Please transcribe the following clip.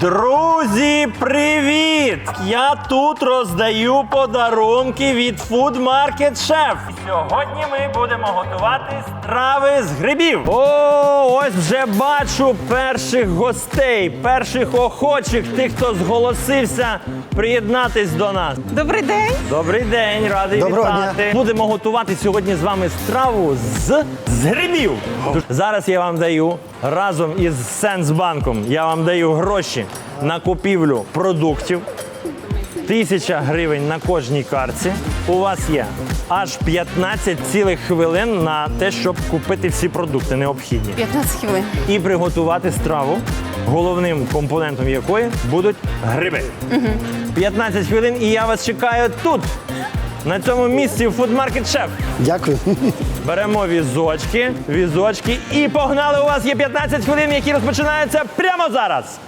Друзі, привіт! Я тут роздаю подарунки від Food Market Chef. Сьогодні ми будемо готувати страви з грибів. О, ось вже бачу перших гостей, перших охочих, тих, хто зголосився приєднатись до нас. Добрий день. Добрий день, радий Доброго вітати. дня. Будемо готувати сьогодні з вами страву з, з грибів. Зараз я вам даю разом із Сенсбанком. Я вам даю гроші на купівлю продуктів. Тисяча гривень на кожній картці. У вас є аж 15 цілих хвилин на те, щоб купити всі продукти необхідні 15 хвилин. і приготувати страву, головним компонентом якої будуть гриби. 15 хвилин, і я вас чекаю тут, на цьому місці фудмаркет шеф. Дякую. Беремо візочки, візочки і погнали. У вас є 15 хвилин, які розпочинаються прямо зараз.